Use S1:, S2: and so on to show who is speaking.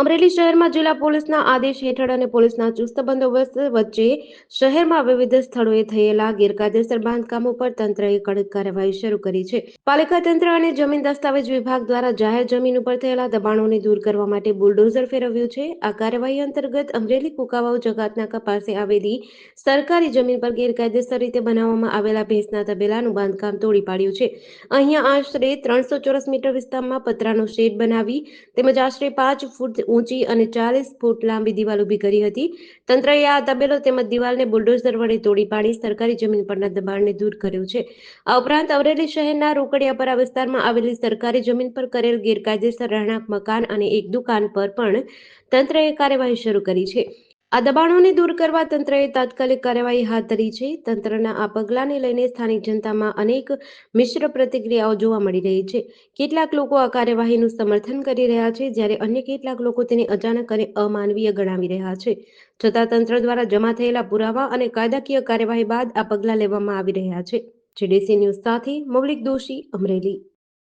S1: અમરેલી શહેરમાં જિલ્લા પોલીસના આદેશ હેઠળ અને પોલીસના ચુસ્ત બંદોબસ્ત વચ્ચે શહેરમાં વિવિધ સ્થળોએ થયેલા ગેરકાયદેસર બાંધકામો પર તંત્રએ કડક કાર્યવાહી શરૂ કરી છે. પાલિકા તંત્ર અને જમીન દસ્તાવેજ વિભાગ દ્વારા જાહેર જમીન ઉપર થયેલા દબાણોને દૂર કરવા માટે બુલડોઝર ફેરવ્યું છે. આ કાર્યવાહી અંતર્ગત અમરેલી કુકાવાવ જગાતનાકા પાસે આવેલી સરકારી જમીન પર ગેરકાયદેસર રીતે બનાવવામાં આવેલા ભેંસના તબેલાનું બાંધકામ તોડી પાડ્યું છે. અહીંયા આશરે ત્રણસો ચોરસ મીટર વિસ્તારમાં પતરાનો શેડ બનાવી તેમજ આશરે પાંચ ફૂટ ઊંચી અને ચાલીસ ફૂટ લાંબી દિવાલ ઊભી કરી હતી. તંત્રએ આ તબેલો તેમજ દિવાલને બુલડોઝર વડે તોડી પાડી સરકારી જમીન પરના દબાણને દૂર કર્યું છે. આ ઉપરાંત અમરેલી શહેરના રોકડિયાપરા વિસ્તારમાં આવેલી સરકારી જમીન પર કરેલ ગેરકાયદેસર રહેણાંક મકાન અને એક દુકાન પર પણ તંત્રએ કાર્યવાહી શરૂ કરી છે. આ દબાણોને દૂર કરવા તંત્રએ તાત્કાલિક કાર્યવાહી હાથ ધરી છે. તંત્રના આ પગલાંને લઈને સ્થાનિક જનતામાં અનેક મિશ્ર પ્રતિક્રિયાઓ જોવા મળી રહી છે. કેટલાક લોકો આ કાર્યવાહીનું સમર્થન કરી રહ્યા છે, જ્યારે અન્ય કેટલાક લોકો તેને અચાનક અને અમાનવીય ગણાવી રહ્યા છે. છતાં તંત્ર દ્વારા જમા થયેલા પુરાવા અને કાયદાકીય કાર્યવાહી બાદ આ પગલાં લેવામાં આવી રહ્યા છે. જીડીસી ન્યૂઝ સાથે મૌલિક દોશી અમરેલી.